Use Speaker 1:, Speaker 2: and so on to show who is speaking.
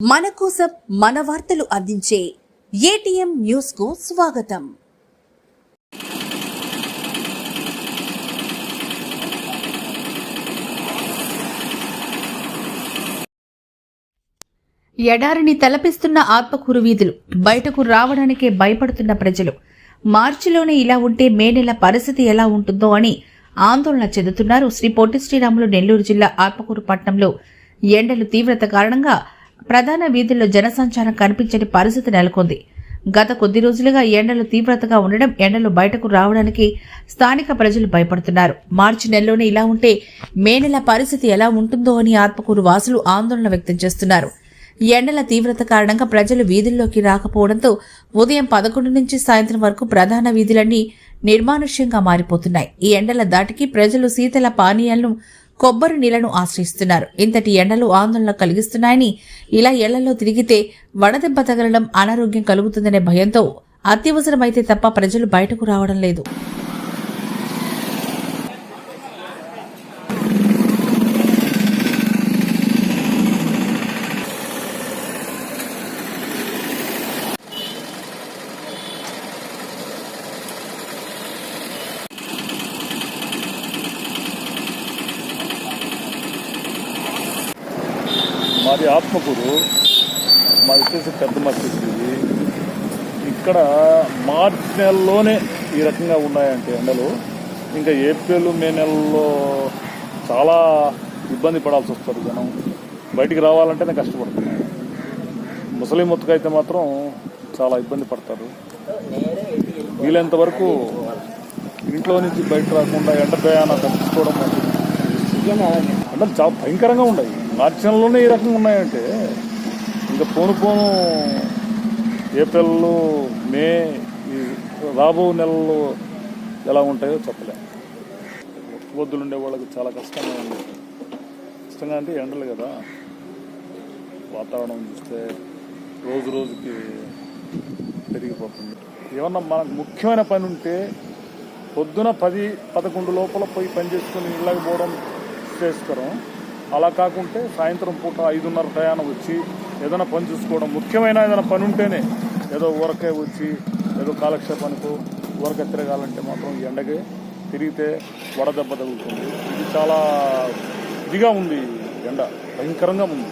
Speaker 1: మన కోసం మన వార్తలు అందించే ఏటీఎం న్యూస్కు స్వాగతం.
Speaker 2: ఎడారిని తలపిస్తున్న ఆత్మకూరు వీధులు బయటకు రావడానికే భయపడుతున్న ప్రజలు. మార్చిలోనే ఇలా ఉంటే మే నెల పరిస్థితి ఎలా ఉంటుందో అని ఆందోళన చెందుతున్నారు శ్రీ పొట్టి శ్రీరాములు నెల్లూరు జిల్లా ఆత్మకూరు పట్టణంలో ఎండలు తీవ్రత కారణంగా ప్రధాన వీధుల్లో జనసంచారం కనిపించని పరిస్థితి నెలకొంది. గత కొద్ది రోజులుగా ఎండలు తీవ్రతగా ఉండడం ఎండలు బయటకు రావడానికి స్థానిక ప్రజలు భయపడుతున్నారు. మార్చి నెలలోనే ఇలా ఉంటే మే నెల పరిస్థితి ఎలా ఉంటుందో అని ఆత్మకూరు వాసులు ఆందోళన వ్యక్తం చేస్తున్నారు. ఎండల తీవ్రత కారణంగా ప్రజలు వీధుల్లోకి రాకపోవడంతో ఉదయం పదకొండు నుంచి సాయంత్రం వరకు ప్రధాన వీధులన్నీ నిర్మానుష్యంగా మారిపోతున్నాయి. ఈ ఎండల దాటికి ప్రజలు శీతల పానీయాలను కొబ్బరి నీళ్ళను ఆశ్రయిస్తున్నారు. ఇంతటి ఎండలు ఆందోళన కలిగిస్తున్నాయని ఇలా ఎళ్ళలో తిరిగితే వడదెబ్బ తగలడం అనారోగ్యం కలుగుతుందనే భయంతో అత్యవసరమైతే తప్ప ప్రజలు బయటకు రావడం లేదు.
Speaker 3: మాది ఆత్మకూరు. మాది వచ్చేసి పెద్ద మసీదు ఇది. ఇక్కడ మార్చ్ నెలలోనే ఈ రకంగా ఉన్నాయంటే ఎండలు. ఇంకా ఏప్రిల్ మే నెలలో చాలా ఇబ్బంది పడాల్సి వస్తారు జనం. బయటికి రావాలంటేనే కష్టపడుతున్నారు. ముసలి ముత్తకైతే మాత్రం చాలా ఇబ్బంది పడతారు. వీలైనంత వరకు ఇంట్లో నుంచి బయట రాకుండా ఎండ ప్రయాణం తప్పించుకోవడం ఎండలు చాలా భయంకరంగా ఉన్నాయి. మార్చి ఈ రకంగా ఉన్నాయంటే ఇంకా పోను పోను ఏప్రిల్ మే ఈ రాబో నెలల్లో ఎలా ఉంటాయో చెప్పలేము వద్దులు ఉండే వాళ్ళకి చాలా కష్టంగా ఉంది. కష్టంగా అంటే ఎండలు కదా. వాతావరణం చూస్తే రోజు రోజుకి పెరిగిపోతుంది. ఏమన్నా మనకు ముఖ్యమైన పని ఉంటే పొద్దున పది పదకొండు లోపల పోయి పని చేసుకుని ఇళ్ళకి పోవడం చేసుకోవడం అలా కాకుంటే సాయంత్రం పూట ఐదున్నర ప్రయాణం వచ్చి ఏదైనా పని చూసుకోవడం. ముఖ్యమైన ఏదైనా పని ఉంటేనే ఏదో ఊరకే వచ్చి ఏదో కాలక్షేపానికి ఊరకే తిరగాలంటే మాత్రం ఈ తిరిగితే వడదెబ్బ తగులుతుంది. ఇది చాలా ఇదిగా ఉంది ఎండ. భయంకరంగా ఉంది.